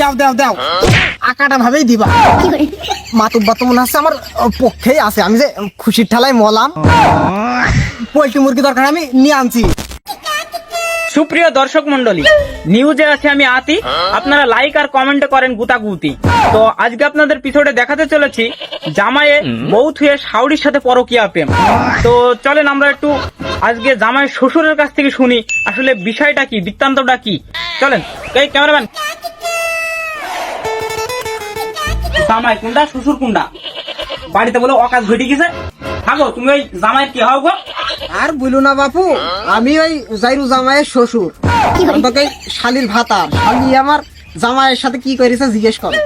দেও দেও দেও। আকাটা ভাবেই দিবা। মাতুব্বা তো মনে হচ্ছে আমার পক্ষেই আছে। আমি যে খুশির ঠেলায় মলাম। পোল্ট্রি মুরগি দরকার আমি নিয়ে আনছি। সুপ্রিয় দর্শক মন্ডলী নিউজে আছে আমি আতি। আপনারা লাইক আর কমেন্ট করেন গুতাগুতি। তো আজকে আপনাদের পিছনে দেখাতে চলেছি জামাইয়ে বউ থুয়ে শাউরির সাথে পরকিয়া প্রেম। তো চলেন আমরা একটু আজকে জামাইয়ের শ্বশুরের কাছ থেকে শুনি আসলে বিষয়টা কি বৃত্তান্তটা কি? চলেন এই ক্যামেরাম্যান জামাই কোনটা শ্বশুর কোনটা বাড়িতে বলে অকাজ ঘটে গেছে। থাকো তুমি ওই জামাইয়ের কি হও গো? আর বলো না বাপু আমি ওই জাইরু জামাইয়ের শ্বশুর। তোকে শালির ভাতার। শালি আমার জামাইয়ের সাথে কি করেছে জিজ্ঞেস করো।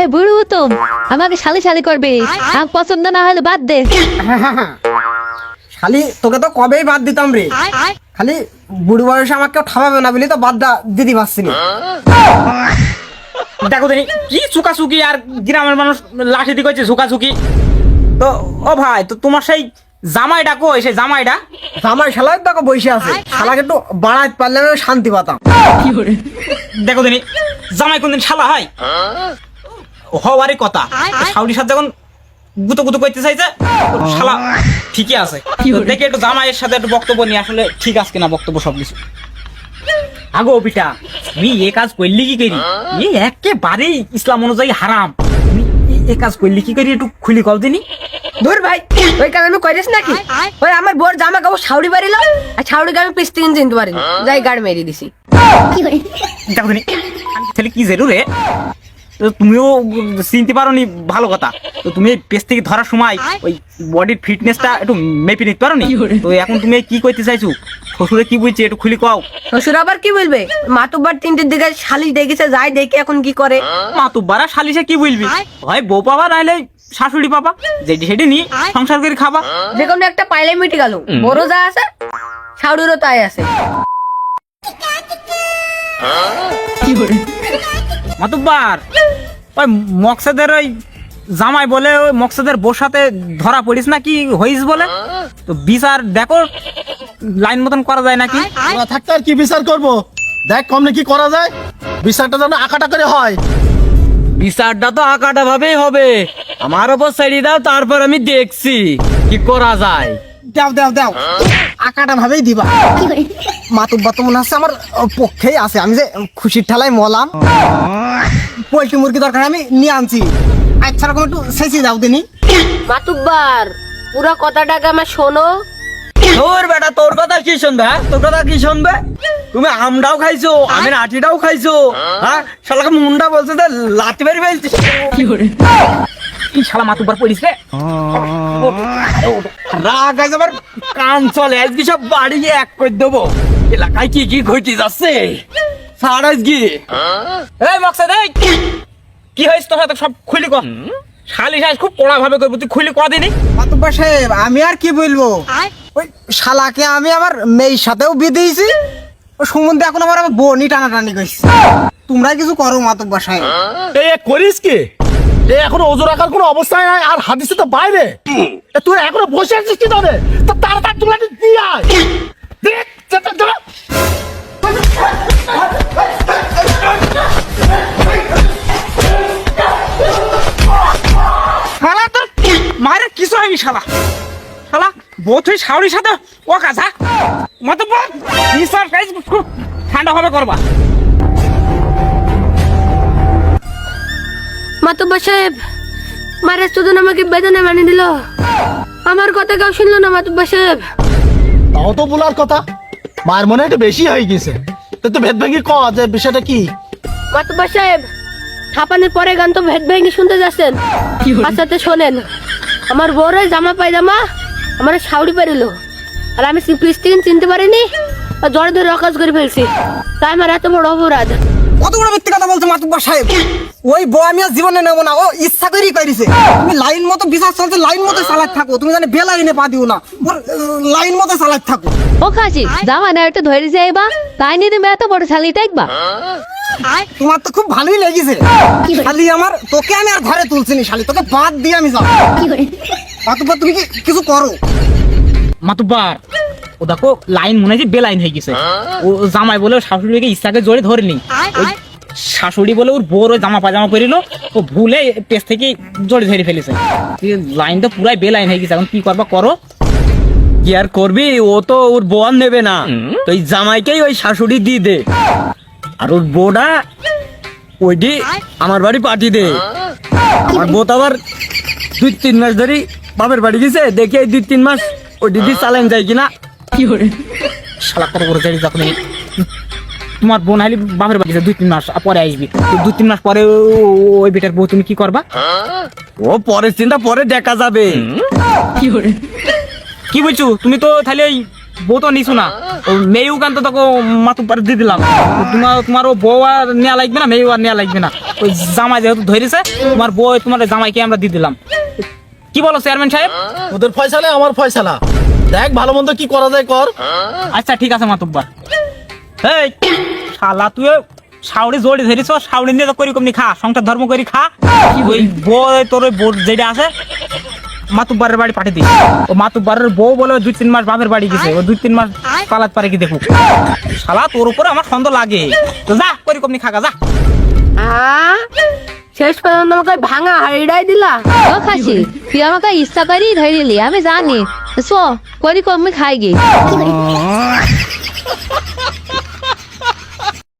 এই বুড়ো উত্তম আমাকে শালি শালি করবে। আমার পছন্দ না হলে বাদ দে। শালি তোকে তো কবেই বাদ দিতাম রে। খালি বুড়ো বয়সে আমাকে ঠামাবে না বলি তো বাদ দা দিদি পারছি না। দেখো দেখি কি চুকাচুকি আর গ্রামের মানুষ লাঠি দিয়ে কইছে চুকাচুকি তো ও ভাই তো তোমার সেই জামাইটা কই? সেই জামাইটা? জামাই শালাই তো বসে আছে। শালাকে একটু বাড়াইতে পারলে আমি শান্তি পাতাম। দেখো দেখি জামাই কোনদিন শালা হয়? হওয়ারই কথা। সাউরির সাথে যখন গুতো গুতো করতে চাইছে শালা ঠিকই আছে। দেখি একটু জামাইয়ের সাথে একটু বক্তব্য নিয়ে আসলে ঠিক আছে কিনা বক্তব্য সবকিছু। আগো পিটা তুমি এ কাজ করলি কি করি? এ একেবারেই ইসলাম অনুযায়ী হারাম। তুমি এ- কাজ করলি কি করি একটু খুলি কল দিনি? ধর ভাই ওই কাজ আমি করিস নাকি? ওই আমার বোর জামা কাপড় ছাউড়ি বাড়িল আর ছাউড়ি আমি পিস্তি কিনে চিনতে পারিনি। যাই গাড় মেরে দিছি। দেখো তুমি ছেলে কি জেরু রে তুমিও চিনতে পারো নি ভালো কথা। তো তুমি এই পেজ থেকে ধরার সময় ওই বডির ফিটনেসটা একটু মেপে নিতে পারো নি তো এখন তুমি কি করতে চাইছো? শ্বশুরে কি বুঝছে একটু খুলি কও। শ্বশুর আবার কি বলবে? মাতুব্বার তিনটের দিকে শালিশ দেখেছে যাই দেখে এখন কি করে। মা তো শালিশে কি বলবি? হয় বউ পাবা নাইলে শাশুড়ি পাবা। যেটি সেটি নিয়ে সংসার করে খাবা। যে কোনো একটা পাইলে মিটে গেল। বড় যা আছে ছাউড়িরও তাই আছে। মাতুব্বার ওই মকসেদের ওই জামাই বলে ওই মকসেদের বসাতে ধরা পড়িস না কি হইস বলে? তো বিচার দেখো লাইন মতন করা যায় নাকি? থাকতে আর কি বিচার করব? দেখ কমনে কি করা যায়। বিচারটা যেন আঁকাটা করে হয়। বিচারটা তো আঁকাটা ভাবেই হবে। আমার ওপর ছেড়ে দাও তারপর আমি দেখছি কি করা যায়। দেও দেও দেও। আকাটা ভাবেই দিবা। মাতুব্বা তো মনে হচ্ছে আমার পক্ষেই আছে। আমি যে খুশির ঠেলায় মলাম। পোল্ট্রি মুরগি দরকার আমি নিয়ে আনছি। আচ্ছা রকম একটু সেচি দাও দিনি। মাতুব্বার পুরো কথাটাকে আমার শোনো? তোর বেটা তোর কথা কি শুনবে হ্যাঁ? তোর কথা কি শুনবে? তুমি আমটাও খাইছো আমি লাঠিটাও খাইছো হ্যাঁ? শালাকে মুন্ডা বলছে যে লাঠি বেরি ফেলছি কি শালা মাতুব্বার পড়িস রে রাগ আছে আমার কান চলে আজকে সব বাড়ি এক করে দেবো। এলাকায় কি কি ঘটি যাচ্ছে? সার আজকে। এই মকসেদ এই! কি হয়েছে তোর সাথে? সব খুলি ক শালি শাস খুব কড়া ভাবে করব। তুই খুলি কদিনই মাতুব্বা সাহেব আমি আর কি বলব? ওই শালাকে আমি আমার মেয়ের সাথেও বিয়ে দিয়েছি। সম্বন্ধে এখন আমার বোনই টানাটানি করছে। তোমরা কিছু করো মাতুব্বা সাহেব। এ করিস কি? এখনও ওজোর রাখার কোনো অবস্থায় নাই, আর হাদিসে তো বাইরে। তুই এখনও বসে আছিস কি তাহলে? তো তাড়াতাড়ি তুলে দিয়ে কিছু হয়ে ও কাজ খুব ঠান্ডা হবে করবা। মাতুব্বার সাহেব মারের চোদন আমাকে বেদনে বানিয়ে দিল। আমার কথা কেউ শুনলো না মাতুব্বার সাহেব। তাও তো বলার কথা। মায়ের মনে একটু বেশি হয়ে গেছে তো তো ভেদ ভেঙে ক যে বিষয়টা কি? মাতুব্বার সাহেব ছাপানোর পরে গান তো ভেদ ভেঙে শুনতে যাচ্ছেন। আচ্ছাতে শোনেন আমার বউরে জামা পায়জামা আমার শাউরি পারিল। আর আমি প্রিস্তিন চিনতে পারিনি আর জ্বরে ধরে রকাজ করে ফেলছি। তাই আমার এত বড় অপরাধ। কত বড় মিথ্যে কথা বলছে মাতুব্বা সাহেব? ওই বউ আমি আর জীবনে নেব না ও ইচ্ছা করেই করেছে। তুমি লাইন মতো বিচার চলছে লাইন মতো চালাতে থাকো। তুমি জানি বেলাইনে পা দিও না লাইন মতো চালাতে থাকো। ও খাসি জামা না একটু ধরে যাইবা তাই নিয়ে তুমি এত বড় শালি দেখবা তোমার তো খুব ভালোই লেগেছে। শালি আমার তোকে আমি আর ঘরে তুলছি নি শালি। তোকে বাদ দিয়ে আমি যাব। মাতুব্বা তুমি কি কিছু করো? মাতুব্বার ও দেখো লাইন মনে হয় বেলাইন হয়ে গেছে। ও জামাই বলে শাশুড়িকে ইচ্ছাকে জোরে ধরেনি। শাশুড়ি বলে ওর বউর ওই জামা পাজামা পরিল ও ভুলে পেছ থেকে জড়ে ধরে ফেলেছে। লাইন তো পুরাই বেলাইন হয়ে গেছে এখন কি করবা করো? কি আর করবি? ও তো ওর আর নেবে না। তো এই জামাইকেই ওই শাশুড়ি দিয়ে দে। আর ওর বউটা ওইটি আমার বাড়ি পাঠিয়ে দে। আমার বউ তো আবার দুই তিন মাস ধরে বাপের বাড়ি গেছে দেখি এই দুই তিন মাস ওই দিদি চালান যায় কিনা। শালা কত করে যাই যখন তোমার বোন বাপের বাড়ি দুই তিন মাস পরে আসবি। তো দুই তিন মাস পরে ওই বেটার বউ তুমি কি করবা? ও পরের চিন্তা পরে দেখা যাবে। কি বলছো? তুমি তো তাহলে ওই বউ তো নিছো না। মেয়েও কান তো তোকে মাথু পারে দিয়ে দিলাম। তোমার তোমার ও বউ আর নেওয়া লাগবে না মেয়েও আর নেওয়া লাগবে না। ওই জামাই যেহেতু ধরেছে তোমার বউ তোমার জামাইকে আমরা দিয়ে দিলাম। কি বলো চেয়ারম্যান সাহেব? তোদের ফয়সালা আমার ফয়সালা। দেখ ভালো মন্দ কি করা যায় কর। আচ্ছা ঠিক আছে মাতুব্বার। এই শালা তুই শাউড়ি জড়ি ধরিস শাউড়ি নিয়ে করি কমনি খা সংসার ধর্ম করি খা। ওই বউ তোর ওই বউ যেটা আছে মাতুব্বারের বাড়ি পাঠিয়ে দিস। ও মাতুব্বারের বউ বলে দুই তিন মাস বাপের বাড়ি গেছে ও দুই তিন মাস পালাত পারে কি দেখুক। শালা তোর উপরে আমার সন্দেহ লাগে। তো যা করি কমনি খাগা যা। শেষ পর্যন্ত আমাকে ভাঙা হাড়িটাই দিলা। ও খাসি তুই আমাকে ইচ্ছা করি ধরে ধরিলি আমি জানি। শো করি কমে খাই গে